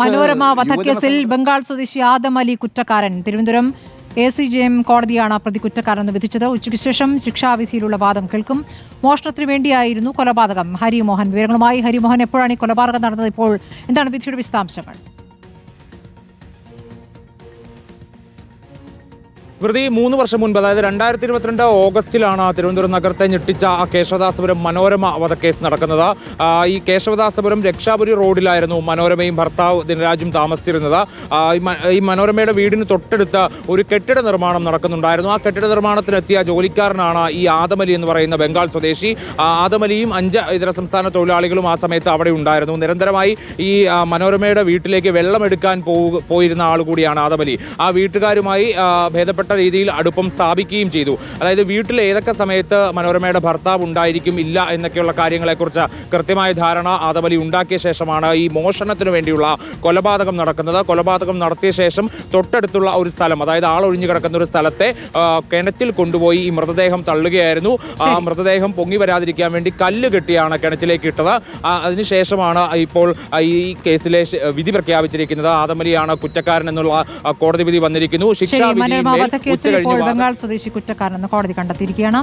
മനോരമ വധക്കേസിൽ ബംഗാൾ സ്വദേശി Adam Ali കുറ്റക്കാരൻ. Thiruvananthapuram A C J M കോടതിയാണ് പ്രതി കുറ്റക്കാരെന്ന് വിധിച്ചത്. ഉച്ചയ്ക്ക് ശേഷം ശിക്ഷാവിധിയിലുള്ള വാദം കേൾക്കും. മോഷണത്തിന് വേണ്ടിയായിരുന്നു കൊലപാതകം. ഹരിമോഹൻ വിവരങ്ങളുമായി ഹരിമോഹൻ എപ്പോഴാണ് ഈ കൊലപാതകം നടന്നത്? ഇപ്പോൾ എന്താണ് വിധിയുടെ വിശദാംശങ്ങൾ? പ്രതി മൂന്ന് വർഷം മുൻപ് അതായത് രണ്ടായിരത്തി ഇരുപത്തിരണ്ട് ഓഗസ്റ്റിലാണ് തിരുവനന്തപുരം നഗരത്തെ ഞെട്ടിച്ച ആ കേശവദാസപുരം മനോരമ വധക്കേസ് നടക്കുന്നത്. ഈ കേശവദാസപുരം രക്ഷാപുരി റോഡിലായിരുന്നു മനോരമയും ഭർത്താവ് ദിനരാജും താമസിച്ചിരുന്നത്. ഈ മനോരമയുടെ വീടിന് തൊട്ടടുത്ത് ഒരു കെട്ടിട നിർമ്മാണം നടക്കുന്നുണ്ടായിരുന്നു. ആ കെട്ടിട നിർമ്മാണത്തിനെത്തിയ ജോലിക്കാരനാണ് ഈ ആദമലി എന്ന് പറയുന്ന ബംഗാൾ സ്വദേശി. ആദമലിയും അഞ്ച് ഇതര സംസ്ഥാന തൊഴിലാളികളും ആ സമയത്ത് അവിടെ ഉണ്ടായിരുന്നു. നിരന്തരമായി ഈ മനോരമയുടെ വീട്ടിലേക്ക് വെള്ളമെടുക്കാൻ പോയിരുന്ന ആൾ കൂടിയാണ് ആദമലി. ആ വീട്ടുകാരുമായി ആ, ഭേദപ്പെട്ട രീതിയിൽ അടുപ്പം സ്ഥാപിക്കുകയും ചെയ്തു. അതായത് വീട്ടിൽ ഏതൊക്കെ സമയത്ത് മനോരമയുടെ ഭർത്താവ് ഉണ്ടായിരിക്കും ഇല്ല എന്നൊക്കെയുള്ള കാര്യങ്ങളെക്കുറിച്ച് കൃത്യമായ ധാരണ ആദവലി ഉണ്ടാക്കിയ ശേഷമാണ് ഈ മോഷണത്തിന് വേണ്ടിയുള്ള കൊലപാതകം നടക്കുന്നത്. കൊലപാതകം നടത്തിയ ശേഷം തൊട്ടടുത്തുള്ള ഒരു സ്ഥലം അതായത് ആളൊഴിഞ്ഞു കിടക്കുന്ന ഒരു സ്ഥലത്തെ കിണറ്റിൽ കൊണ്ടുപോയി ഈ മൃതദേഹം തള്ളുകയായിരുന്നു. ആ മൃതദേഹം പൊങ്ങി വരാതിരിക്കാൻ വേണ്ടി കല്ല് കെട്ടിയാണ് കിണറ്റിലേക്ക് ഇട്ടത്. അതിനുശേഷമാണ് ഇപ്പോൾ ഈ കേസിലെ വിധി പ്രഖ്യാപിച്ചിരിക്കുന്നത്. ആദമലിയാണ് കുറ്റക്കാരൻ എന്നുള്ള കോടതി വിധി വന്നിരിക്കുന്നു. ശിക്ഷ ശിക്ഷാ ഉച്ചകഴിഞ്ഞ് ഇപ്പോൾ ബംഗാൾ സ്വദേശി കുറ്റക്കാരനെന്ന് കോടതി കണ്ടെത്തിയിരിക്കുകയാണ്.